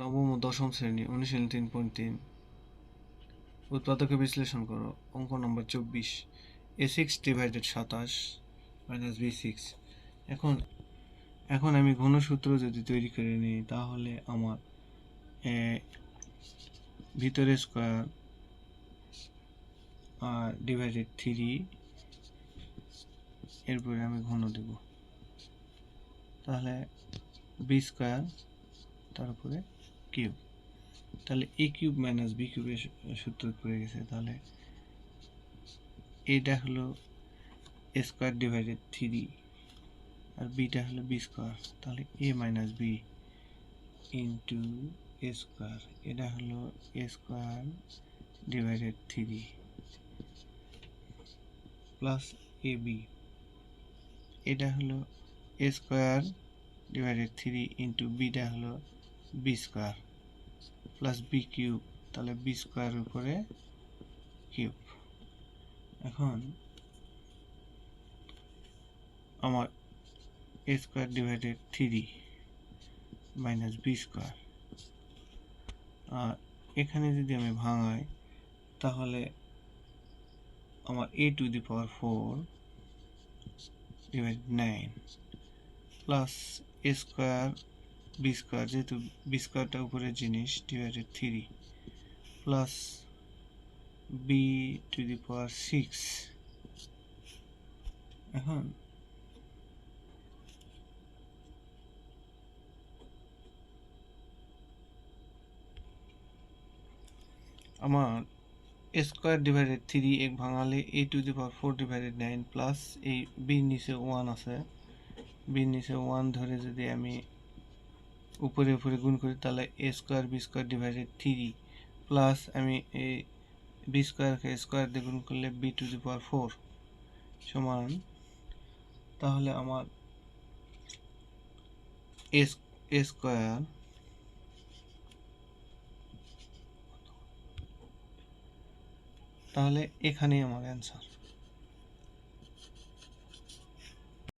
নবম ও দশম শ্রেণি অনুশীলন তিন পয়েন্ট তিন। উৎপাদকে বিশ্লেষণ করো, অঙ্ক নম্বর চব্বিশ। এ সিক্স ডিভাইডেড সাতাশ মাইনাস বি সিক্স এখন এখন আমি ঘনসূত্র যদি তৈরি করে নিই, তাহলে আমার ভিতরে স্কোয়ার আর ডিভাইডেড থ্রি এরপরে আমি ঘন দেব। তাহলে বি স্কোয়ার তারপরে কিউব তাহলে এ কিউব মাইনাস বি কিউবের সূত্র পড়ে গেছে। তাহলে এটা হলো এ স্কোয়ার ডিভাইডেড থ্রি আর বিটা হলো বি স্কোয়ার তাহলে A minus B into A square এটা হলো A square divided three plus A B এটা হলো A square divided three into beta হলো B square plus B cube তাহলে B স্কোয়ারের উপরে কিউব এখন আমার A square divided three minus B square আর এখানে যদি আমি ভাঙাই, তাহলে আমার A to the power four divide nine plus A square B square যেহেতু বি স্কোয়ারটা উপরের জিনিস divided three plus B to the power six এখন আমার স্কোয়ার ডিভাইডেড থ্রি এক ভাঙালে A to the power four divided nine plus এই বির নিচে ওয়ান আছে। বির নিচে ওয়ান ধরে যদি আমি উপরে উপরে গুণ করি তাহলে A square B square divided three plus আমি এই বি স্কোয়ারকে স্কোয়ার দিয়ে গুণ করলে B to the power four সমান, তাহলে আমার এ স্কোয়ার তাহলে এখানেই আমার অ্যান্সার